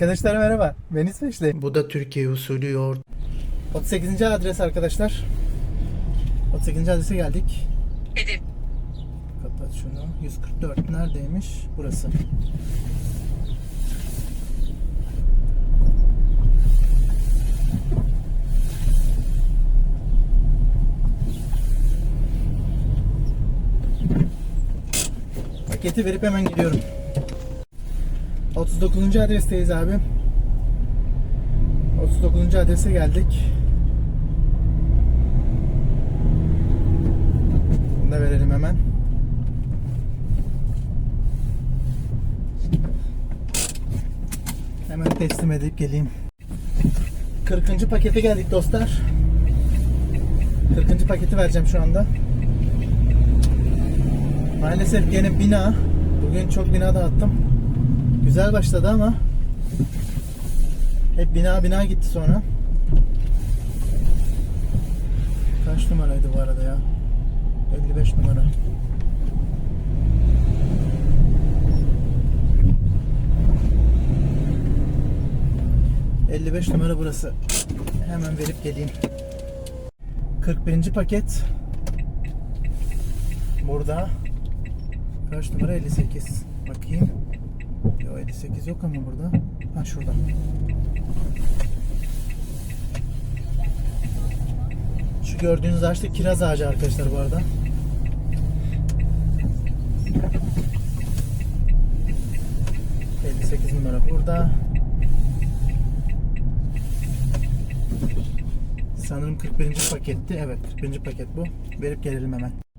Arkadaşlar merhaba. Ben İsveçli. Bu da Türkiye usulü yoğurt. 38. adres arkadaşlar. 38. adrese geldik. Hedef Kapat şunu. 144 neredeymiş? Burası. Paketi verip hemen gidiyorum. 39. adresteyiz abi. 39. adrese geldik. Bunu da verelim hemen. Hemen teslim edip geleyim. 40. pakete geldik dostlar. 40. paketi vereceğim şu anda. Maalesef gene bina. Bugün çok bina dağıttım. Güzel başladı ama hep bina bina gitti sonra. Kaç numaraydı bu arada ya? 55 numara. ...55 numara burası. Hemen verip geleyim. 41. paket. Burada. Kaç numara? 58. Bakayım. Yo 58 yok ama burada. Ha şurada. Şu gördüğünüz ağaç da kiraz ağacı arkadaşlar bu arada. ...58 numara burada. Sanırım 41. paketti. Evet 41. paket bu. Verip gelelim hemen.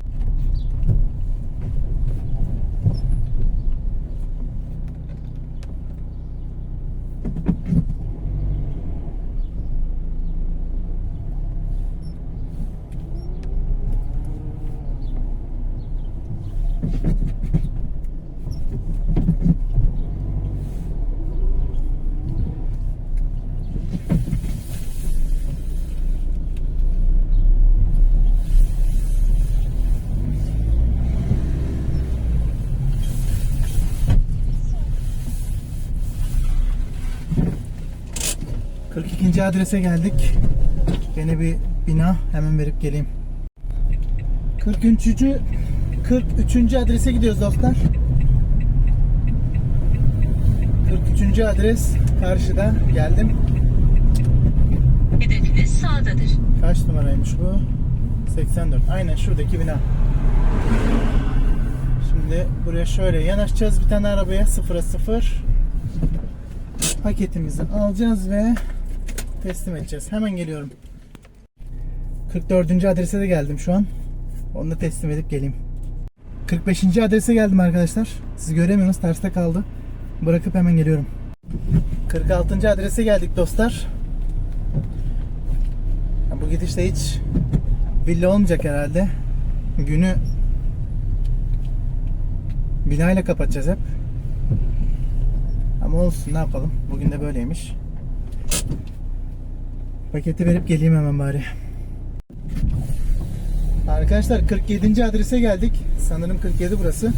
42. adrese geldik. Yine bir bina. Hemen verip geleyim. 43. 43. adrese gidiyoruz dostlar. 43. adres karşıda. Geldim. hedefiniz sağdadır. Kaç numaraymış bu? 84. Aynen şuradaki bina. Şimdi buraya şöyle yanaşacağız bir tane arabaya sıfıra sıfır. Paketimizi alacağız ve teslim edeceğiz. Hemen geliyorum. 44. adrese de geldim şu an. Onu da teslim edip geleyim. 45. adrese geldim arkadaşlar. Siz göremiyorsunuz terste kaldı. Bırakıp hemen geliyorum. 46. adrese geldik dostlar. Bu gidişte hiç villa olmayacak herhalde. Günü binayla kapatacağız hep. Ama olsun ne yapalım. Bugün de böyleymiş. Paketi verip geleyim hemen bari. Arkadaşlar 47. adrese geldik. Sanırım 47 burası.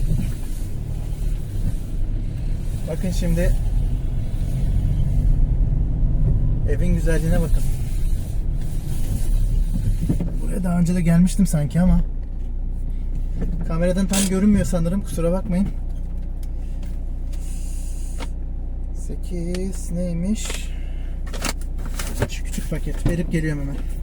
Bakın şimdi evin güzelliğine bakın. Buraya daha önce de gelmiştim sanki ama kameradan tam görünmüyor sanırım. Kusura bakmayın. 8 neymiş? Küçük paket verip geliyorum hemen.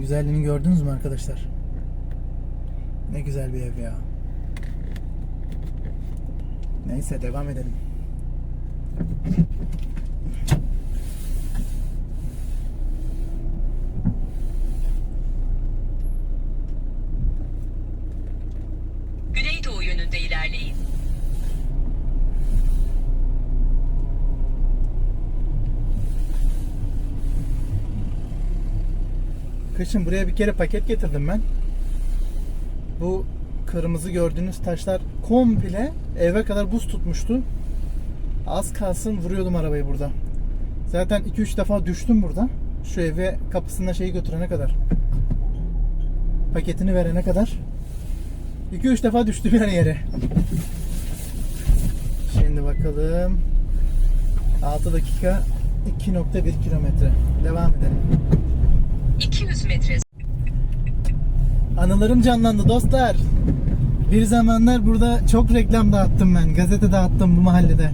Güzelliğini gördünüz mü arkadaşlar? Ne güzel bir ev ya. Neyse devam edelim. Kışın buraya bir kere paket getirdim ben. Bu kırmızı gördüğünüz taşlar komple eve kadar buz tutmuştu. Az kalsın vuruyordum arabayı burada. Zaten 2-3 defa düştüm burada. Şu eve kapısına şeyi götürene kadar. Paketini verene kadar. 2-3 defa düştüm yani yere. Şimdi bakalım. 6 dakika 2.1 kilometre. Devam edelim. 200 metre Anılarım canlandı dostlar. Bir zamanlar burada çok reklam dağıttım ben. Gazete dağıttım bu mahallede.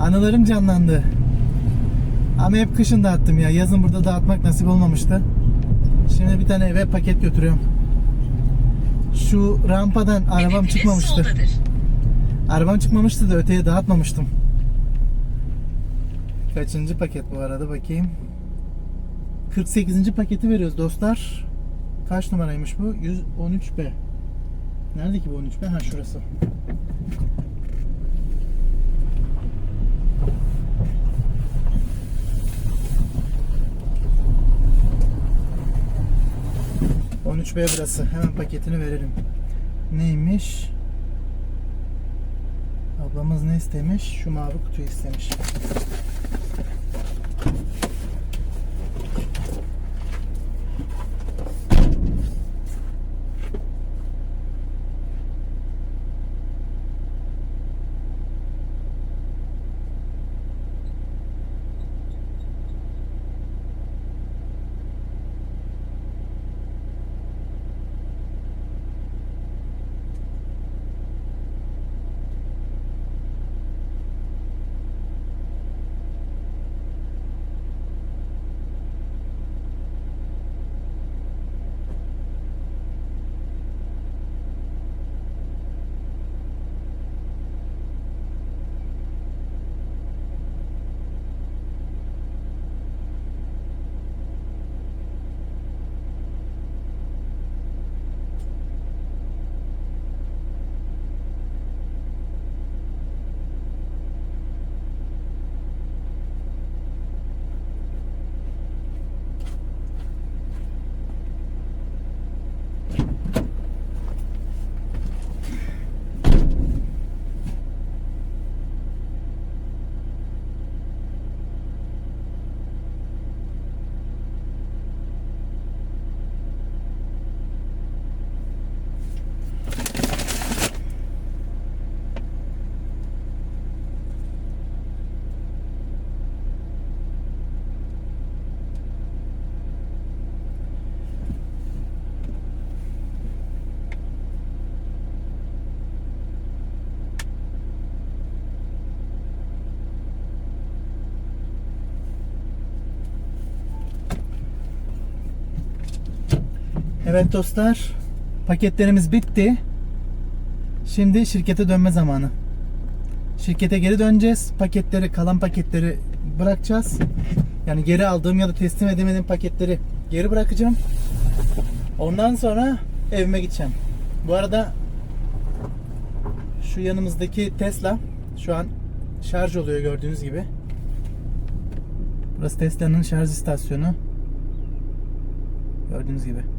Anılarım canlandı. Ama hep kışın dağıttım ya. Yazın burada dağıtmak nasip olmamıştı. Şimdi bir tane eve paket götürüyorum. Şu rampadan arabam çıkmamıştı. soldadır. Arabam çıkmamıştı da öteye dağıtmamıştım. Kaçıncı paket bu arada bakayım. 48. paketi veriyoruz dostlar. Kaç numaraymış bu? 113B. Nerede ki bu 13B? Ha şurası. ...13B burası. Hemen paketini verelim. Neymiş? Ablamız ne istemiş? Şu mavi kutuyu istemiş. Evet dostlar, paketlerimiz bitti. Şimdi şirkete dönme zamanı. Şirkete geri döneceğiz. Paketleri, kalan paketleri bırakacağız. Yani geri aldığım ya da teslim edemediğim paketleri geri bırakacağım. Ondan sonra evime gideceğim. Bu arada şu yanımızdaki Tesla şu an şarj oluyor gördüğünüz gibi. Burası Tesla'nın şarj istasyonu. Gördüğünüz gibi.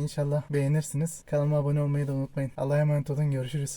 İnşallah beğenirsiniz. Kanalıma abone olmayı da unutmayın. Allah'a emanet olun. Görüşürüz.